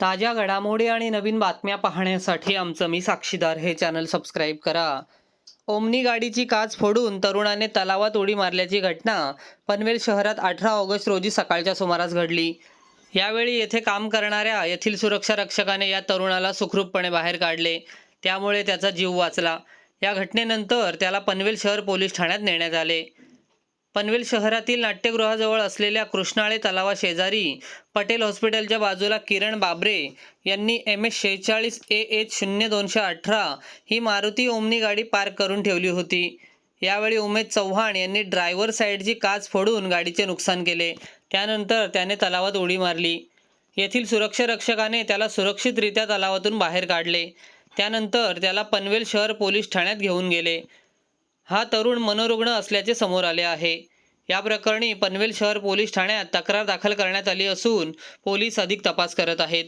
ताज्या घडामोडी आणि नवीन बातम्या पाहण्यासाठी आमचं मी साक्षीदार. हे चॅनल सबस्क्राईब करा. ओमनी गाडीची काच फोडून तरुणाने तलावात उडी मारल्याची घटना पनवेल शहरात अठरा ऑगस्ट रोजी सकाळच्या सुमारास घडली. यावेळी येथे काम करणाऱ्या येथील सुरक्षा रक्षकाने या तरुणाला सुखरूपपणे बाहेर काढले. त्यामुळे त्याचा जीव वाचला. या घटनेनंतर त्याला पनवेल शहर पोलीस ठाण्यात नेण्यात आले. पनवेल शहरातील नाट्यगृहाजवळ असलेल्या कृष्णाळे तलावाशेजारी पटेल हॉस्पिटलच्या बाजूला किरण बाबरे यांनी एम एस शेहेचाळीस ए एच शून्य दोनशे अठरा ही मारुती ओमनी गाडी पार्क करून ठेवली होती. यावेळी उमेश चव्हाण यांनी ड्रायव्हर साईडची काच फोडून गाडीचे नुकसान केले. त्यानंतर त्याने तलावात उडी मारली. येथील सुरक्षा रक्षकाने त्याला सुरक्षितरित्या तलावातून बाहेर काढले. त्यानंतर त्याला पनवेल शहर पोलीस ठाण्यात घेऊन गेले. हा तरुण मनोरुग्ण असल्याचे समोर आले आहे. या प्रकरणी पनवेल शहर पोलीस ठाण्यात तक्रार दाखल करण्यात आली असून पोलीस अधिक तपास करत आहेत.